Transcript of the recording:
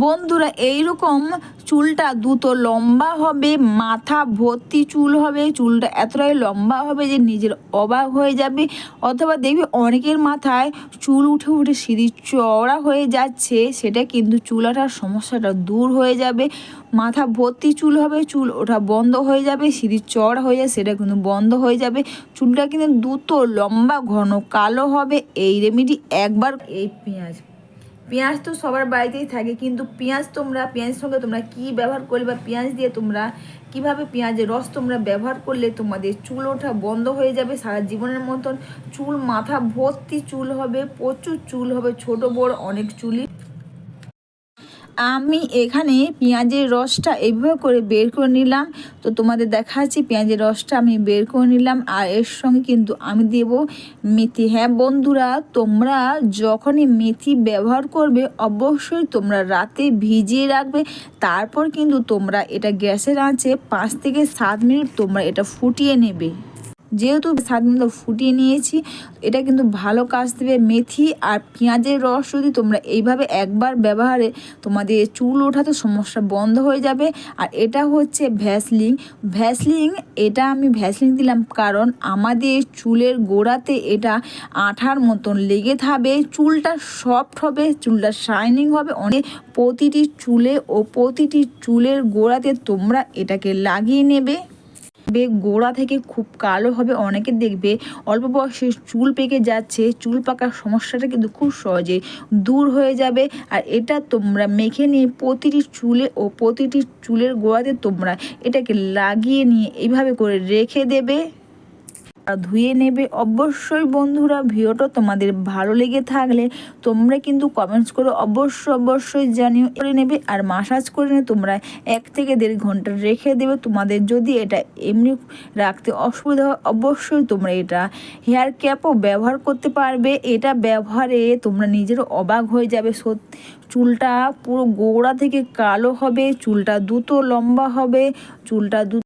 বন্ধুরা, এইরকম চুলটা দ্রুত লম্বা হবে, মাথা ভর্তি চুল হবে, চুলটা এতটাই লম্বা হবে যে নিজের অবাক হয়ে যাবে। অথবা দেখবে অনেকের মাথায় চুল উঠে উঠে সিঁড়ি চওড়া হয়ে যাচ্ছে, সেটা কিন্তু চুল ওঠার সমস্যাটা দূর হয়ে যাবে। মাথা ভর্তি চুল হবে, চুল ওঠা বন্ধ হয়ে যাবে, সিঁড়ি চওড়া হয়ে যায় সেটা কিন্তু বন্ধ হয়ে যাবে। চুলটা কিন্তু দ্রুত লম্বা, ঘন কালো হবে। এই রেমেডি একবার এই পেঁয়াজ পেঁয়াজ তো সবার বাড়িতেই থাকে, কিন্তু পেঁয়াজ তোমরা, পেঁয়াজের সঙ্গে তোমরা কি ব্যবহার করলে বা পেঁয়াজ দিয়ে তোমরা কীভাবে পেঁয়াজের রস তোমরা ব্যবহার করলে তোমাদের চুল ওঠা বন্ধ হয়ে যাবে সারা জীবনের মতন? চুল মাথা ভর্তি চুল হবে, প্রচুর চুল হবে, ছোট বড় অনেক চুলই। আমি এখানে পেঁয়াজের রসটা এইভাবে করে বের করে নিলাম। তো তোমাদের দেখাচ্ছি, পেঁয়াজের রসটা আমি বের করে নিলাম আর এর সঙ্গে কিন্তু আমি দেব মেথি। হ্যাঁ বন্ধুরা, তোমরা যখনই মেথি ব্যবহার করবে, অবশ্যই তোমরা রাতে ভিজিয়ে রাখবে। তারপর কিন্তু তোমরা এটা গ্যাসের আঁচে পাঁচ থেকে সাত মিনিট তোমরা এটা ফুটিয়ে নেবে। যেহেতু স্বাদ মতো ফুটিয়ে নিয়েছি, এটা কিন্তু ভালো কাজ দেবে মেথি আর পেঁয়াজের রস যদি তোমরা এইভাবে একবার ব্যবহারে তোমাদের চুল ওঠাতে সমস্যা বন্ধ হয়ে যাবে। আর এটা হচ্ছে ভ্যাসলিং ভ্যাসলিং এটা আমি ভ্যাসলিং দিলাম কারণ আমাদের চুলের গোড়াতে এটা আঠার মতন লেগে থাকবে। চুলটা সফট হবে, চুলটা শাইনিং হবে। অনেক প্রতিটি চুলে ও প্রতিটি চুলের গোড়াতে তোমরা এটাকে লাগিয়ে নেবে। দেখবে, গোড়া থেকে খুব কালো হবে, অনেকে দেখবে অল্প বয়সে চুল পেকে যাচ্ছে, চুল পাকার সমস্যাটা কিন্তু খুব সহজে দূর হয়ে যাবে। আর এটা তোমরা মেখে নিয়ে প্রতিটি চুলে ও প্রতিটি চুলের গোড়াতে তোমরা এটাকে লাগিয়ে নিয়ে এইভাবে করে রেখে দেবে। ধুয়ে নেবে। অবশ্যই বন্ধুরা ভিডিওটা তোমাদের ভালো লেগে থাকলে তোমরা কিন্তু কমেন্টস করে অবশ্যই অবশ্যই জানিও, করে নেবে আর মাসাজ করে নিয়ে তোমরা এক থেকে দেড় ঘণ্টা রেখে দেবে। তোমাদের যদি এটা এমনি রাখতে অসুবিধা হয়, অবশ্যই তোমরা এটা হেয়ার ক্যাপও ব্যবহার করতে পারবে। এটা ব্যবহারে তোমরা নিজেরও অবাক হয়ে যাবে। সত্যি চুলটা পুরো গোড়া থেকে কালো হবে, চুলটা দ্রুত লম্বা হবে, চুলটা দ্রুত